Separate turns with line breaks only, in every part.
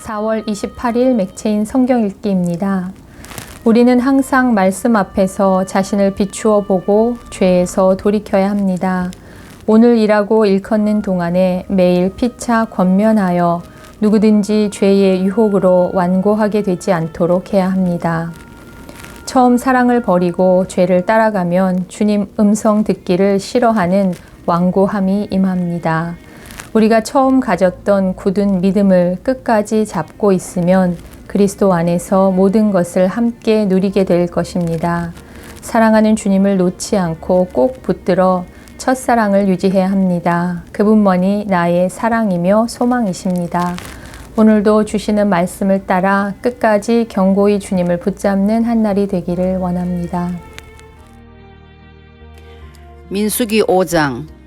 4월 28일 맥체인 성경 읽기입니다. 우리는 항상 말씀 앞에서 자신을 비추어 보고 죄에서 돌이켜야 합니다. 오늘 일하고 일컫는 동안에 매일 피차 권면하여 누구든지 죄의 유혹으로 완고하게 되지 않도록 해야 합니다. 처음 사랑을 버리고 죄를 따라가면 주님 음성 듣기를 싫어하는 완고함이 임합니다. 우리가 처음 가졌던 굳은 믿음을 끝까지 잡고 있으면 그리스도 안에서 모든 것을 함께 누리게 될 것입니다. 사랑하는 주님을 놓지 않고 꼭 붙들어 첫사랑을 유지해야 합니다. 그분만이 나의 사랑이며 소망이십니다. 오늘도 주시는 말씀을 따라 끝까지 경고히 주님을 붙잡는 한 날이 되기를 원합니다.
민수기 5장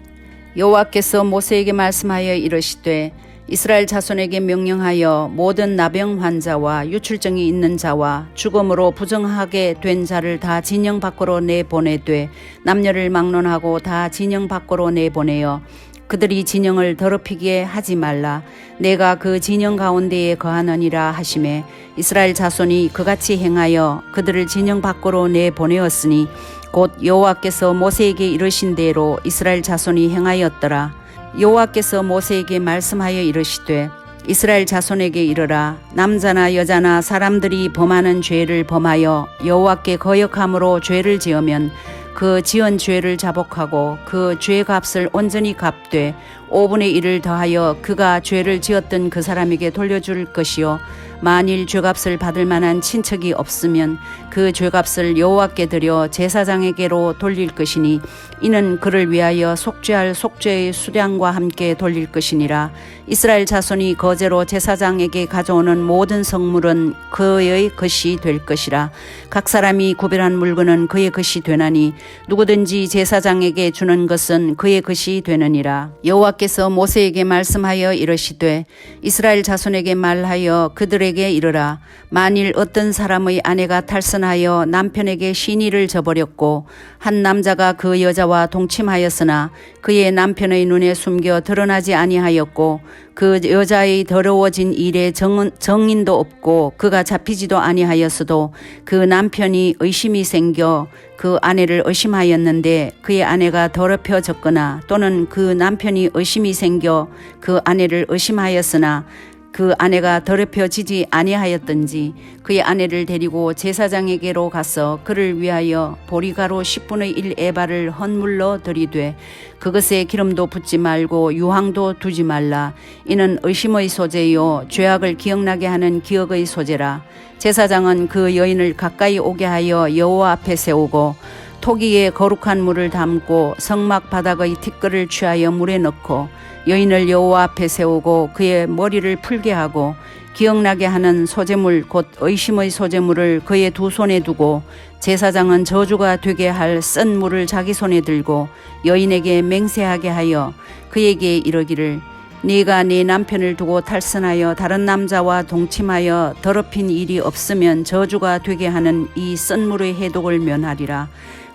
여호와께서 모세에게 말씀하여 이르시되 이스라엘 자손에게 명령하여 모든 나병 환자와 유출증이 있는 자와 죽음으로 부정하게 된 자를 다 진영 밖으로 내보내되 남녀를 막론하고 다 진영 밖으로 내보내어 그들이 진영을 더럽히게 하지 말라. 내가 그 진영 가운데에 거하느니라 하심에 이스라엘 자손이 그같이 행하여 그들을 진영 밖으로 내보내었으니 곧 여호와께서 모세에게 이르신 대로 이스라엘 자손이 행하였더라. 여호와께서 모세에게 말씀하여 이르시되 이스라엘 자손에게 이르라. 남자나 여자나 사람들이 범하는 죄를 범하여 여호와께 거역함으로 죄를 지으면 그 지은 죄를 자복하고 그 죄값을 온전히 갚되 5분의 1을 더하여 그가 죄를 지었던 그 사람에게 돌려줄 것이요. 만일 죄값을 받을 만한 친척이 없으면 그 죄값을 여호와께 드려 제사장에게로 돌릴 것이니 이는 그를 위하여 속죄할 속죄의 수량과 함께 돌릴 것이니라. 이스라엘 자손이 거제로 제사장에게 가져오는 모든 성물은 그의 것이 될 것이라. 각 사람이 구별한 물건은 그의 것이 되나니 누구든지 제사장에게 주는 것은 그의 것이 되느니라. 여호와께 서 모세에게 말씀하여 이르시되 이스라엘 자손에게 말하여 그들에게 이르라. 만일 어떤 사람의 아내가 탈선하여 남편에게 신의를 저버렸고 한 남자가 그 여자와 동침하였으나 그의 남편의 눈에 숨겨 드러나지 아니하였고 그 여자의 더러워진 일에 정, 정인도 없고 그가 잡히지도 아니하였어도 그 남편이 의심이 생겨 그 아내를 의심하였는데 그의 아내가 더럽혀졌거나 또는 그 남편이 의심이 생겨 그 아내를 의심하였으나 그 아내가 더럽혀지지 아니하였던지 그의 아내를 데리고 제사장에게로 가서 그를 위하여 보리가루 10분의 1 에바를 헌물로 들이되 그것에 기름도 붓지 말고 유황도 두지 말라. 이는 의심의 소재요. 죄악을 기억나게 하는 기억의 소재라. 제사장은 그 여인을 가까이 오게 하여 여호와 앞에 세우고 토기에 거룩한 물을 담고 성막 바닥의 티끌을 취하여 물에 넣고 여인을 여호와 앞에 세우고 그의 머리를 풀게 하고 기억나게 하는 소재물 곧 의심의 소재물을 그의 두 손에 두고 제사장은 저주가 되게 할 쓴 물을 자기 손에 들고 여인에게 맹세하게 하여 그에게 이르기를 네가 네 남편을 두고 탈선하여 다른 남자와 동침하여 더럽힌 일이 없으면 저주가 되게 하는 이 쓴물의 해독을 면하리라.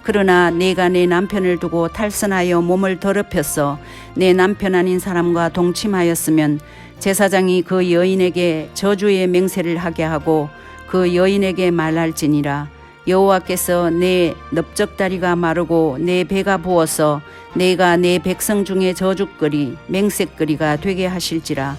그러나 내가 내 남편을 두고 탈선하여 몸을 더럽혔어 내 남편 아닌 사람과 동침하였으면 제사장이 그 여인에게 저주의 맹세를 하게 하고 그 여인에게 말할지니라. 여호와께서 내 넓적다리가 마르고 내 배가 부어서 내가 내 백성 중에 저주거리 맹세거리가 되게 하실지라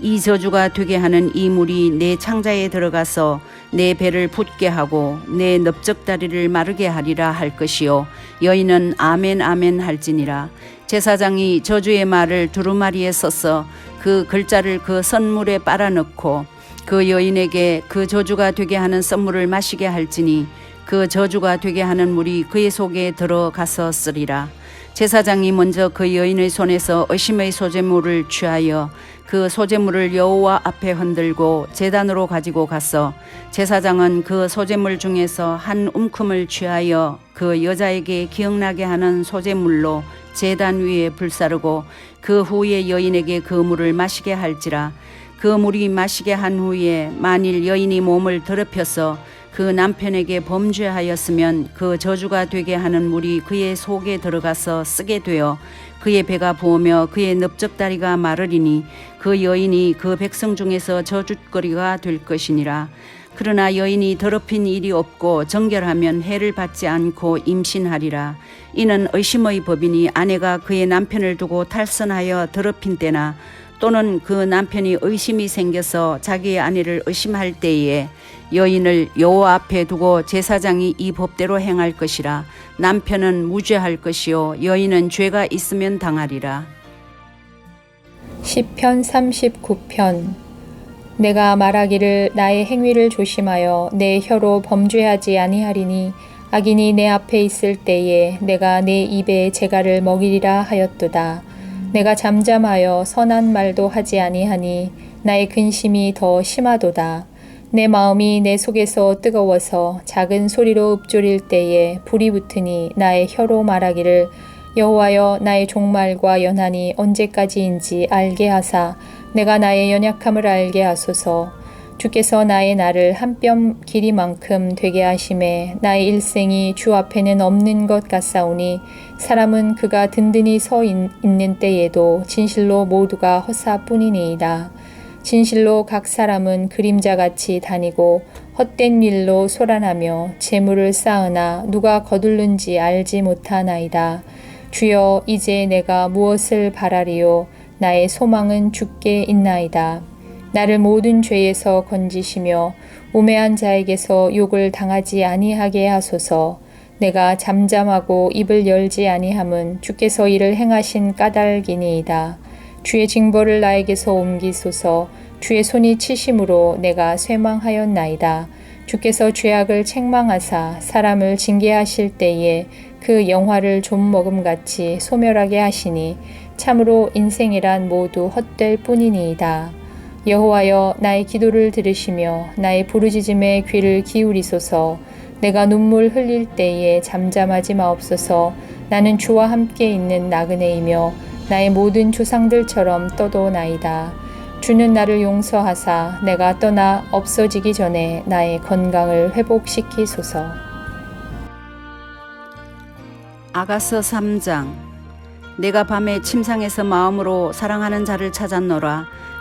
이 저주가 되게 하는 이 물이 내 창자에 들어가서 내 배를 붓게 하고 내 넓적다리를 마르게 하리라 할 것이요. 여인은 아멘 아멘 할지니라. 제사장이 저주의 말을 두루마리에 써서 그 글자를 그 선물에 빨아넣고 그 여인에게 그 저주가 되게 하는 선물을 마시게 할지니 그 저주가 되게 하는 물이 그의 속에 들어가서 쓰리라 제사장이 먼저 그 여인의 손에서 의심의 소재물을 취하여 그 소재물을 여호와 앞에 흔들고 제단으로 가지고 갔어 제사장은 그 소재물 중에서 한 움큼을 취하여 그 여자에게 기억나게 하는 소재물로 제단 위에 불사르고 그 후에 여인에게 그 물을 마시게 할지라 그 물이 마시게 한 후에 만일 여인이 몸을 더럽혀서 그 남편에게 범죄하였으면 그 저주가 되게 하는 물이 그의 속에 들어가서 쓰게 되어 그의 배가 부으며 그의 넓적다리가 마르리니 그 여인이 그 백성 중에서 저주거리가 될 것이니라. 그러나 여인이 더럽힌 일이 없고 정결하면 해를 받지 않고 임신하리라. 이는 의심의 법이니 아내가 그의 남편을 두고 탈선하여 더럽힌 때나 또는 그 남편이 의심이 생겨서 자기의 아내를 의심할 때에 여인을 여호와 앞에 두고 제사장이 이 법대로 행할 것이라. 남편은 무죄할 것이요 여인은 죄가 있으면 당하리라.
시편 39편. 내가 말하기를 나의 행위를 조심하여 내 혀로 범죄하지 아니하리니 악인이 내 앞에 있을 때에 내가 내 입에 재갈을 먹이리라 하였도다 내가 잠잠하여 선한 말도 하지 아니하니 나의 근심이 더 심하도다. 내 마음이 내 속에서 뜨거워서 작은 소리로 읊조릴 때에 불이 붙으니 나의 혀로 말하기를 여호와여 나의 종말과 연한이 언제까지인지 알게 하사 내가 나의 연약함을 알게 하소서 주께서 나의 날을 한뼘 길이만큼 되게 하심에 나의 일생이 주 앞에는 없는 것 같사오니 사람은 그가 든든히 서 있- 있는 때에도 진실로 모두가 허사뿐이니이다. 진실로 각 사람은 그림자같이 다니고 헛된 일로 소란하며 재물을 쌓으나 누가 거둘는지 알지 못하나이다. 주여 이제 내가 무엇을 바라리요 나의 소망은 주께 있나이다. 나를 모든 죄에서 건지시며 우매한 자에게서 욕을 당하지 아니하게 하소서. 내가 잠잠하고 입을 열지 아니함은 주께서 이를 행하신 까닭이니이다. 주의 징벌을 나에게서 옮기소서. 주의 손이 치심으로 내가 쇠망하였나이다. 주께서 죄악을 책망하사 사람을 징계하실 때에 그 영화를 좀 먹음같이 소멸하게 하시니 참으로 인생이란 모두 헛될 뿐이니이다. 여호와여 나의 기도를 들으시며 나의 부르짖음에 귀를 기울이소서. 내가 눈물 흘릴 때에 잠잠하지 마옵소서. 나는 주와 함께 있는 나그네이며 나의 모든 조상들처럼 떠도나이다. 주는 나를 용서하사 내가 떠나 없어지기 전에 나의 건강을 회복시키소서.
아가서 3장 내가 밤에 침상에서 마음으로 사랑하는 자를 찾았노라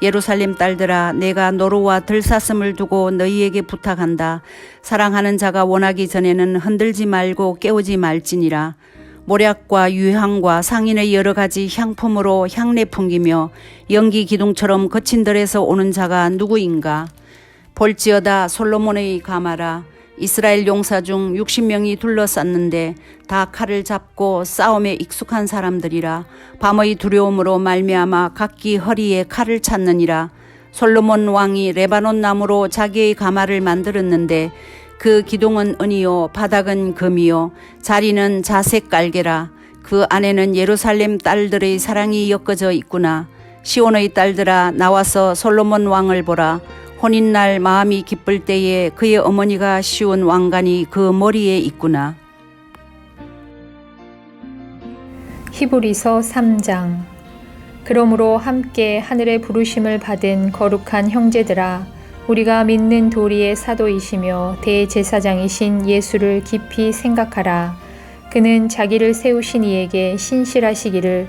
예루살렘 딸들아 내가 노루와 들사슴을 두고 너희에게 부탁한다. 사랑하는 자가 원하기 전에는 흔들지 말고 깨우지 말지니라. 모략과 유향과 상인의 여러 가지 향품으로 향내 풍기며 연기 기둥처럼 거친 들에서 오는 자가 누구인가? 볼지어다 솔로몬의 가마라 이스라엘 용사 중 60명이 둘러쌌는데 다 칼을 잡고 싸움에 익숙한 사람들이라 밤의 두려움으로 말미암아 각기 허리에 칼을 찾느니라. 솔로몬 왕이 레바논 나무로 자기의 가마를 만들었는데 그 기둥은 은이요 바닥은 금이요 자리는 자색 깔개라. 그 안에는 예루살렘 딸들의 사랑이 엮어져 있구나. 시온의 딸들아 나와서 솔로몬 왕을 보라 혼인날 마음이 기쁠 때에 그의 어머니가 씌운 왕관이 그 머리에 있구나.
히브리서 3장 그러므로 함께 하늘의 부르심을 받은 거룩한 형제들아 우리가 믿는 도리의 사도이시며 대제사장이신 예수를 깊이 생각하라 그는 자기를 세우신 이에게 신실하시기를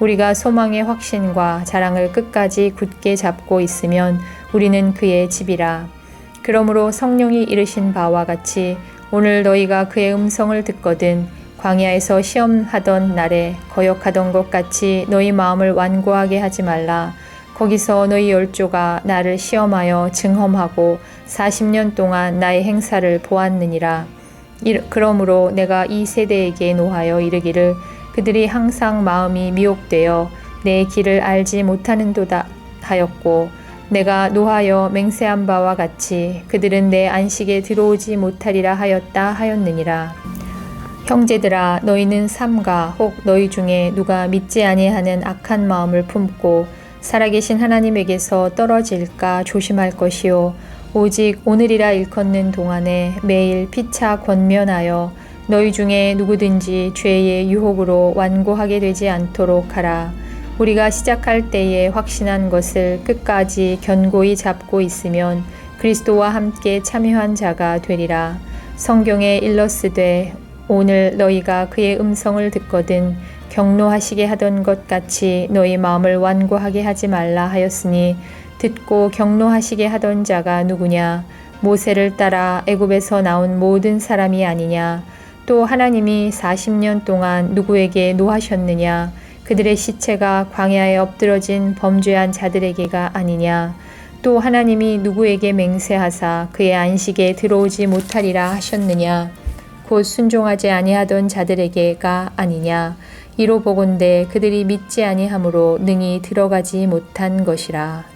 우리가 소망의 확신과 자랑을 끝까지 굳게 잡고 있으면 우리는 그의 집이라. 그러므로 성령이 이르신 바와 같이 오늘 너희가 그의 음성을 듣거든 광야에서 시험하던 날에 거역하던 것 같이 너희 마음을 완고하게 하지 말라. 거기서 너희 열조가 나를 시험하여 증험하고 40년 동안 나의 행사를 보았느니라. 이- 그러므로 내가 이 세대에게 노하여 이르기를 그들이 항상 마음이 미혹되어 내 길을 알지 못하는도다 하였고 내가 노하여 맹세한 바와 같이 그들은 내 안식에 들어오지 못하리라 하였다 하였느니라. 형제들아 너희는 삼가 혹 너희 중에 누가 믿지 아니하는 악한 마음을 품고 살아계신 하나님에게서 떨어질까 조심할 것이요 오직 오늘이라 일컫는 동안에 매일 피차 권면하여 너희 중에 누구든지 죄의 유혹으로 완고하게 되지 않도록 하라. 우리가 시작할 때에 확신한 것을 끝까지 견고히 잡고 있으면 그리스도와 함께 참여한 자가 되리라. 성경에 일러스되 오늘 너희가 그의 음성을 듣거든 경노하시게 하던 것 같이 너희 마음을 완고하게 하지 말라 하였으니 듣고 경노하시게 하던 자가 누구냐? 모세를 따라 애굽에서 나온 모든 사람이 아니냐 또 하나님이 40년 동안 누구에게 노하셨느냐? 그들의 시체가 광야에 엎드러진 범죄한 자들에게가 아니냐? 또 하나님이 누구에게 맹세하사 그의 안식에 들어오지 못하리라 하셨느냐? 곧 순종하지 아니하던 자들에게가 아니냐? 이로 보건대 그들이 믿지 아니하므로 능히 들어가지 못한 것이라